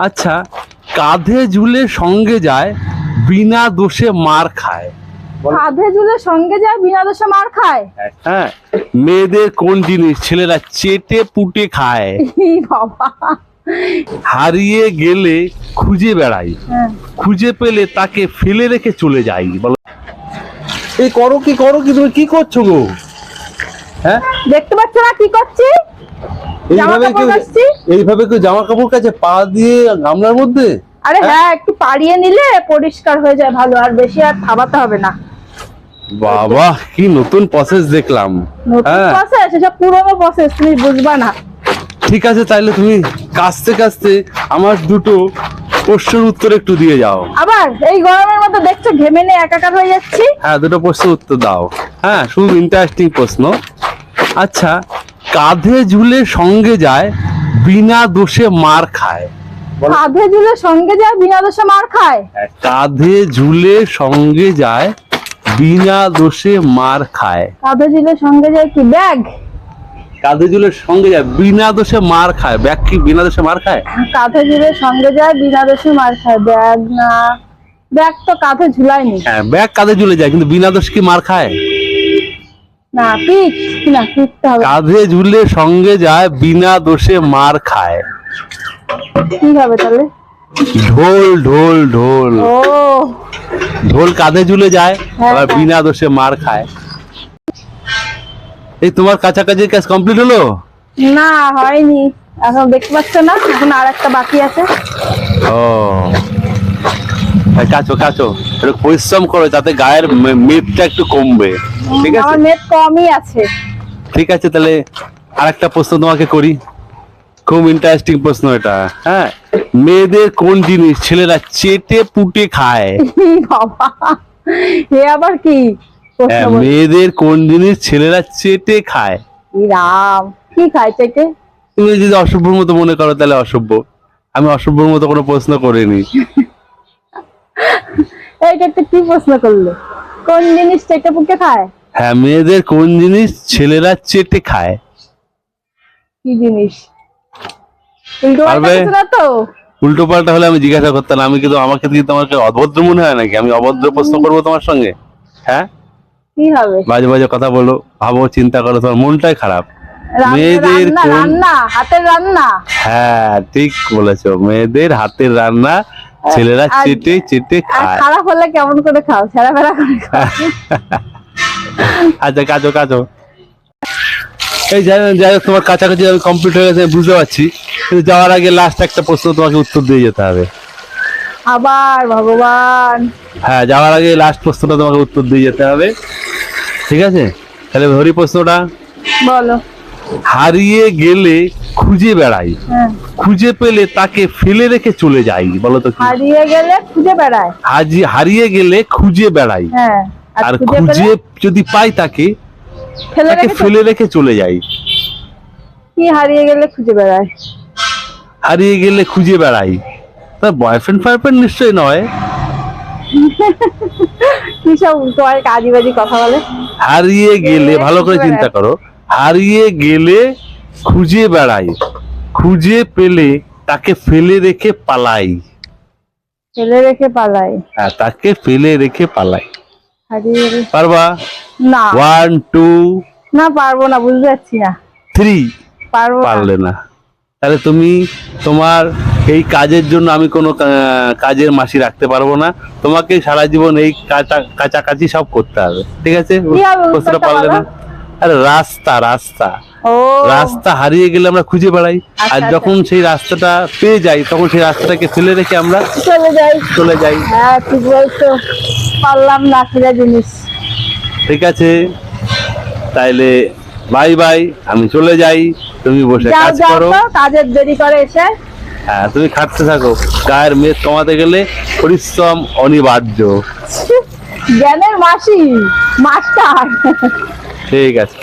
আচ্ছা কাঁধে ঝুলে সঙ্গে যায় বিনা দোষে মার খায়। কাঁধে ঝুলে সঙ্গে যায় বিনা দোষে মার খায়? হ্যাঁ মেয়েদের কোন জিনিস? ছেলেরা চেটে পুটে খায়। বাবা। হারিয়ে গেলে খুঁজে বেড়াই হ্যাঁ। খুঁজে পেলে তাকে ফেলে রেখে চলে যাই বলো। এই করো কি করো কি তুমি কি করছ গো? হ্যাঁ? দেখতে পাচ্ছ না কি করছি জামা এইভাবে কেউ এইভাবে কেউ জামা কাপড় কাছে পা দিয়ে গামলার মধ্যে? আরে হ্যাঁ? একটু পাড়িয়ে নিলে পরিষ্কার হয়ে যায় ভালো আর বেশি আর থাবাতে হবে না। বাবা কি নতুন প্রসেস দেখলাম। নতুন হ্যাঁ। প্রসেস এসব পুরোনো প্রসেস তুমি বুঝবা না। ঠিক আছে তাইলে তুমি কাস্তে কাস্তে আমার দুটো প্রশ্নের উত্তর একটু দিয়ে যাও। আবার এই গরমের মধ্যে দেখছ ঘেমে নিয়ে একাকার হয়ে যাচ্ছি? হ্যাঁ দুটো প্রশ্নের উত্তর দাও। হ্যাঁ শুধু ইন্টারেস্টিং প্রশ্ন। আচ্ছা কাঁধে ঝুলে সঙ্গে যায় বিনা দোষে মার খায়। কাঁধে ঝুলে সঙ্গে যায় বিনা দোষে মার খায়? কাঁধে ঝুলে সঙ্গে যায় বিনা দোষে মার খায়। কাঁধে ঝুলে সঙ্গে যায় কি ব্যাগ? কাঁধে ঝুলে সঙ্গে যায় বিনা দোষে মার খায়। ব্যাগ কি বিনা দোষে মার খায়? কাঁধে ঝুলে সঙ্গে যায় বিনা দোষে মার খায়। ব্যাগ না ব্যাগ তো কাঁধে ঝুলায়নি। হ্যাঁ ব্যাগ কাঁধে ঝুলে যায় কিন্তু বিনা দোষে কি মার খায়? না না হবে। কাঁধে ঝুলে সঙ্গে যায় বিনা দোষে মার খায়। কি হবে তাহলে? ঢোল ঢোল ঢোল। ও। ঢোল কাঁধে ঝুলে যায় হ্যাঁ, আবার হ্যাঁ। বিনা দোষে মার খায়। এই তোমার কাছাকাছি কাজ কমপ্লিট হলো? না হয়নি। এখন দেখতে পাচ্ছ না এখন আর একটা বাকি আছে। ও। এই কাছো কাছো একটু পরিশ্রম করো যাতে গায়ের মেদটা একটু কমবে। ঠিক আছে? নেট কমই আছে। ঠিক আছে তাহলে আরেকটা প্রশ্ন তোমাকে করি। খুব ইন্টারেস্টিং প্রশ্ন এটা। হ্যাঁ মেয়েদের কোন জিনিস ছেলেরা চেটে পুটে খায়? এ আবার কি? হ্যাঁ, মেয়েদের কোন জিনিস ছেলেরা চেটে খায়? রাম কি খায় চেটে? তুমি যদি অসভ্যর মতো মনে করো তাহলে অসভ্য আমি অসভ্যর মতো কোনো প্রশ্ন করিনি। কি প্রশ্ন করলে? কোন জিনিস চেটে পুটে খায়? হ্যাঁ মেয়েদের কোন জিনিস ছেলেরা চেটে খায়? কি জিনিস? উল্টো পাল্টা তো? উল্টো হলে আমি জিজ্ঞাসা করতাম আমি কিন্তু আমাকে কি তোমাকে অভদ্র মনে হয় নাকি? আমি অভদ্র প্রশ্ন করব তোমার সঙ্গে হ্যাঁ? কি হবে? বাজে বাজে কথা বলো ভাবো চিন্তা করো তোমার মনটাই খারাপ। মেয়েদের রান্না হাতের রান্না? হ্যাঁ ঠিক বলেছ মেয়েদের হাতের রান্না ছেলেরা চেটে চেটে খায়। খারাপ হলে কেমন করে খাও? ছেঁড়া ফেরা করে আচ্ছা কাজো কাজো। এই যাই যাই হোক, তোমার কাছাকাছি আমি কমপ্লিট হয়ে গেছে বুঝতে পারছি। কিন্তু যাওয়ার আগে লাস্ট একটা প্রশ্ন তোমাকে উত্তর দিয়ে যেতে হবে। আবার ভগবান। হ্যাঁ যাওয়ার আগে লাস্ট প্রশ্নটা তোমাকে উত্তর দিয়ে যেতে হবে। ঠিক আছে? তাহলে ধরি প্রশ্নটা? বলো। হারিয়ে গেলে খুঁজে বেড়াই হ্যাঁ। খুঁজে পেলে তাকে ফেলে রেখে চলে যাই বলো তো হারিয়ে গেলে খুঁজে হাজি হারিয়ে গেলে খুঁজে বেড়াই আর খুঁজে যদি পাই তাকে তাকে ফেলে রেখে চলে যাই কি হারিয়ে গেলে খুঁজে বেড়ায়? হারিয়ে গেলে খুঁজে বেড়াই তার বয়ফ্রেন্ড ফয়ফ্রেন্ড নিশ্চয়ই নয়। কি সব তোমার কাজি বাজি কথা বলে? হারিয়ে গেলে ভালো করে চিন্তা করো। হারিয়ে গেলে খুঁজে বেড়াই খুঁজে পেলে তাকে ফেলে রেখে পালাই। ফেলে রেখে পালাই। হ্যাঁ তাকে ফেলে রেখে পালাই। হারিয়ে পারবা? না। ওয়ান টু না পারব না বুঝতে পারছি না। থ্রি পারব পারলে না। তাহলে তুমি তোমার এই কাজের জন্য আমি কোনো কাজের মাসি রাখতে পারব না। তোমাকে সারা জীবন এই কাঁচা কাছাকাছি সব করতে হবে। ঠিক আছে? পারলে না? আরে রাস্তা রাস্তা। রাস্তা হারিয়ে গেলে আমরা খুঁজে বেড়াই। আচ্ছা, আর আচ্ছা। যখন সেই রাস্তাটা পেয়ে যাই তখন সেই রাস্তাটাকে ফেলে রেখে আমরা চলে যাই। চলে যাই। হ্যাঁ ঠিক বলছো। পারলাম না সেটা জিনিস। ঠিক আছে। তাইলে বাই বাই আমি চলে যাই। তুমি বসে কাজ করো। কাজের দেরি করে এসে। হ্যাঁ তুমি খাটতে থাকো। গায়ের মেদ কমাতে গেলে পরিশ্রম অনিবার্য। জ্ঞানের মাসি মাস্টার। ঠিক আছে।